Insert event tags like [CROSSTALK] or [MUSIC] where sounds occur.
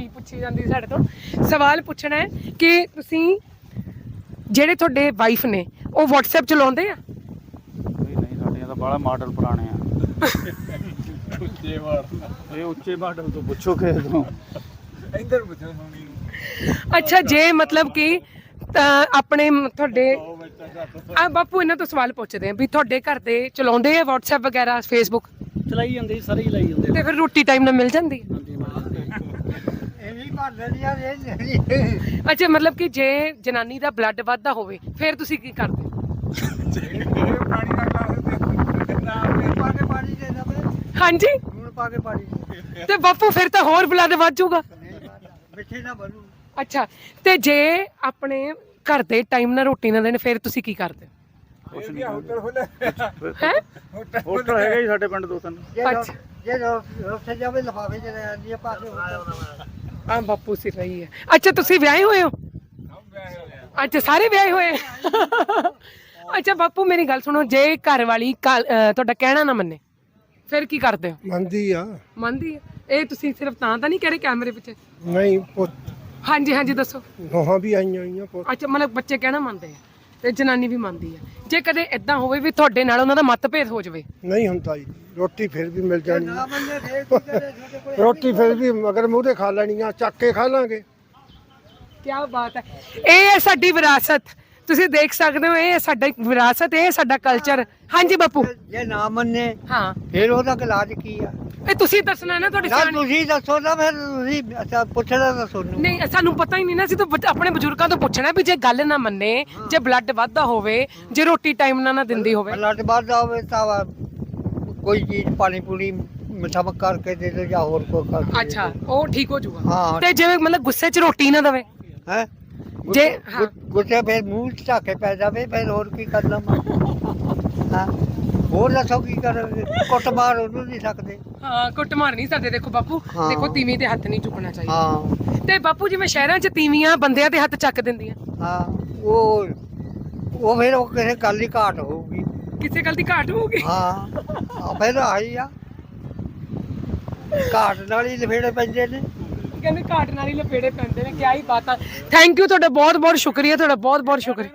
ਕੀ ਪੁੱਛੀ ਜਾਂਦੀ ਸਾਡੇ ਤੋਂ? ਸਵਾਲ ਪੁੱਛਣਾ ਹੈ ਕਿ ਤੁਸੀਂ ਜਿਹੜੇ ਤੁਹਾਡੇ ਵਾਈਫ ਨੇ ਉਹ WhatsApp ਚਲਾਉਂਦੇ ਆ? ਨਹੀਂ ਨਹੀਂ ਸਾਡੇ ਤਾਂ ਬਾਹਲਾ ਮਾਡਲ ਪੁਰਾਣੇ ਆ। ਉੱਚੇ ਵਾਰ ਇਹ ਉੱਚੇ ਮਾਡਲ ਤੋਂ ਪੁੱਛੋ ਕਿਸੇ ਤੋਂ। ਇੱਧਰ ਪੁੱਛੋ ਮੰਮੀ ਅੱਛਾ ਜੇ ਮਤਲਬ ਕਿ ਤਾਂ ਆਪਣੇ ਤੁਹਾਡੇ ਆ ਬਾਪੂ ਇਹਨਾਂ ਤੋਂ ਸਵਾਲ ਪੁੱਛਦੇ ਆ ਵੀ ਤੁਹਾਡੇ ਘਰ ਦੇ ਚਲਾਉਂਦੇ ਆ WhatsApp ਵਗੈਰਾ Facebook? ਚਲਾਈ ਜਾਂਦੇ ਸਾਰੇ ਹੀ ਚਲਾਈ ਜਾਂਦੇ ਤੇ ਫਿਰ ਰੋਟੀ ਟਾਈਮ ਨਾਲ ਮਿਲ ਜਾਂਦੀ ਹੈ ਹਾਂਜੀ ਮਿਲ ਜਾਂਦੇ ਇਹ ਵੀ ਭਰ ਲੈਣੀ ਆ ਇਹ ਨਹੀਂ ਅੱਛਾ ਮਤਲਬ ਕਿ ਜੇ ਜਨਾਨੀ ਦਾ ਬਲੱਡ ਵੱਧਦਾ ਹੋਵੇ ਫਿਰ ਤੁਸੀਂ ਕੀ ਕਰਦੇ? ਇਹ ਪਾਣੀ ਦਾ ਗਲਾਸ ਨਾ ਇਹ ਪਾ ਕੇ ਪਾਣੀ ਦੇ ਦਵੇ ਹਾਂਜੀ। ਹੁਣ ਪਾ ਕੇ ਪਾਣੀ ਦੇ। ਤੇ ਬਾਪੂ ਫਿਰ ਤਾਂ ਹੋਰ ਬਲੱਡ ਵੱਧ ਜਾਊਗਾ। ਮਿੱਠੇ ਨਾ ਬਣੂ। ਅੱਛਾ ਤੇ ਜੇ ਆਪਣੇ ਘਰ ਦੇ ਟਾਈਮ ਨਾਲ ਰੋਟੀ ਨਾ ਦੇਣ ਫਿਰ ਤੁਸੀਂ ਕੀ ਕਰਦੇ? ਕੁਛ ਨਹੀਂ ਹੋਟਲ ਖੋਲੇ ਹੈ? ਹੋਟਲ ਹੈਗਾ ਜੀ ਸਾਡੇ ਪਿੰਡ ਦੋ ਤਿੰਨ। ਜੇ ਅੱਛਾ। ਜੇ ਰੋਸੇ ਜਾਵੇ ਲਫਾਫੇ ਚ ਲੈ ਆਂਦੀ ਆ ਪਾ ਕੇ ਹੋਟਲ ਆ ਬਾਪੂ ਸਿਰ ਰਹੀ ਹੈ। ਅੱਛਾ ਤੁਸੀਂ ਵਿਆਹੇ ਹੋਏ ਹੋ? ਅੱਛਾ ਸਾਰੇ ਵਿਆਹੇ ਹੋਏ? ਅੱਛਾ ਬਾਪੂ ਮੇਰੀ ਗੱਲ ਸੁਣੋ ਜੇ ਘਰ ਵਾਲੀ ਤੁਹਾਡਾ ਕਹਿਣਾ ਨਾ ਮੰਨੇ ਫਿਰ ਕੀ ਕਰਦੇ ਹੋ? ਮੰਦੀ ਆ। ਮੰਨਦੀ ਹੈ ਇਹ ਤੁਸੀਂ ਸਿਰਫ ਤਾਂ ਤਾਂ ਨਹੀਂ ਕਹਿ ਰਹੇ ਕੈਮਰੇ ਪਿੱਛੇ? ਨਹੀਂ ਪੁੱਤ। ਹਾਂਜੀ ਹਾਂਜੀ ਦੱਸੋ। ਨੋਹਾਂ ਵੀ ਆਈਆਂ ਹੋਈਆਂ ਪੁੱਤ। ਅੱਛਾ ਮਤਲਬ ਬੱਚੇ ਕਹਿਣਾ ਮੰਨਦੇ ਆ? ਤੇ ਜਨਾਨੀ ਵੀ ਮੰਨਦੀ ਆ। ਜੇ ਕਦੇ ਇਦਾਂ ਹੋਵੇ ਵੀ ਤੁਹਾਡੇ ਨਾਲ ਉਹਨਾਂ ਦਾ ਮਤਭੇਦ ਹੋ ਜਾਵੇ। ਨਹੀਂ ਹੁੰਦਾ ਜੀ। ਰੋਟੀ ਫਿਰ ਵੀ ਮਿਲ ਜਾਣੀ। ਕੋਲ [LAUGHS] ਰੋਟੀ ਫਿਰ ਵੀ ਮਗਰ ਮੂਹਰੇ ਖਾ ਲੈਣੀ ਆ ਚੱਕ ਕੇ ਖਾ ਲਾਂਗੇ। ਕੀ ਬਾਤ ਹੈ। ਇਹ ਹੈ ਸਾਡੀ ਵਿਰਾਸਤ। ਤੁਸੀਂ ਦੇਖ ਸਕਦੇ ਹੋ ਇਹ ਹੈ ਸਾਡਾ ਇੱਕ ਵਿਰਾਸਤ ਇਹ ਹੈ ਸਾਡਾ ਕਲਚਰ ਹਾਂਜੀ ਬਾਪੂ। ਜੇ ਨਾ ਮੰਨੇ ਹਾਂ। ਫੇਰ ਉਹਦਾ ਇਲਾਜ ਕੀ ਆ? ਇਹ ਤੁਸੀਂ ਦੱਸਣਾ ਨਾ ਤੁਹਾਡੇ ਨਾ ਸਿਆਣੇ ਤੁਸੀਂ ਦੱਸੋ ਨਾ ਫਿਰ ਤੁਸੀਂ ਅੱਛਾ ਪੁੱਛਣਾ ਤਾਂ ਤੁਹਾਨੂੰ। ਨਹੀਂ ਸਾਨੂੰ ਪਤਾ ਹੀ ਨਹੀਂ ਨਾ ਅਸੀਂ ਤਾਂ ਬੱਚ- ਆਪਣੇ ਬਜ਼ੁਰਗਾਂ ਤੋਂ ਪੁੱਛਣਾ ਵੀ ਜੇ ਗੱਲ ਨਾ ਮੰਨੇ ਜੇ ਬਲੱਡ ਵੱਧਦਾ ਹੋਵੇ ਜੇ ਰੋਟੀ ਟਾਈਮ ਨਾਲ ਨਾ ਦਿੰਦੀ ਹੋਵੇ। ਬਲੱਡ ਵੱਧਦਾ ਹੋਵੇ ਤਾਂ ਵਾ- ਕੋਈ ਚੀਜ਼ ਪਾਣੀ ਪੂਣੀ ਮਿੱਠਾ ਮੱਕ ਕਰਕੇ ਦੇ ਦਿਓ ਜਾਂ ਹੋਰ ਕੋਈ ਕਰਕੇ ਦੇ ਅੱਛਾ ਉਹ ਠੀਕ ਹੋ ਜਾਊਗਾ। ਹਾਂ ਤੇ ਜਿਵੇਂ ਮਤਲਬ ਗੁੱਸੇ 'ਚ ਰੋਟੀ ਨਾ ਦਵੇ। ਹੈ? ਜੇ ਹਾਂ ਗੁੱਸੇ ਫਿਰ ਮੂੰਹ ਚ ਝਾਕੇ ਪੈ ਜਾਵੇ ਫਿਰ ਹੋਰ ਕੀ ਕਰਨਾ ਮੈਂ [LAUGHS] ਹਾਂ? ਹੋਰ ਦੱਸੋ ਕੀ ਕਰੋਗੇ ਕੁੱਟ ਮਾਰ ਉਹਨੂੰ ਨਹੀਂ ਸਕਦੇ। ਹਾਂ ਕੁੱਟ ਮਾਰ ਨਹੀਂ ਸਕਦੇ ਦੇਖੋ ਬਾਪੂ। ਹਾਂ। ਦੇਖੋ ਤੀਵੀਂ ਤੇ ਹੱਥ ਨਹੀਂ ਚੁੱਕਣਾ ਚਾਹੀਦਾ। ਹਾਂ। ਤੇ ਬਾਪੂ ਜਿਵੇਂ ਸ਼ਹਿਰਾਂ 'ਚ ਤੀਵੀਆਂ ਬੰਦਿਆਂ ਤੇ ਹੱਥ ਚੱਕ ਦਿੰਦੀਆਂ। ਹਾਂ ਉਹ ਉਹ ਫਿਰ ਉਹ ਕਿਸੇ ਗੱਲ ਦੀ ਘਾਟ ਹੋਊਗੀ। ਕਿਸੇ ਗੱਲ ਦੀ ਘਾਟ ਹੋਊਗੀ? ਹਾਂ ਆ ਫਿਰ ਆਈ ਆ। ਘਾਟ ਨਾਲ ਹੀ ਲਫੇੜੇ ਪੈਂਦੇ ਨੇ। ਕਹਿੰਦੇ ਘਾਟ ਨਾਲ ਹੀ ਲਪੇੜੇ ਪੈਂਦੇ ਨੇ ਕਿਆ ਹੀ ਬਾਤਾਂ। ਥੈਂਕ ਯੂ ਤੁਹਾਡਾ ਬਹੁਤ ਬਹੁਤ ਸ਼ੁਕਰੀਆ ਤੁਹਾਡਾ ਬਹੁਤ ਬਹੁਤ ਸ਼ੁਕਰੀਆ।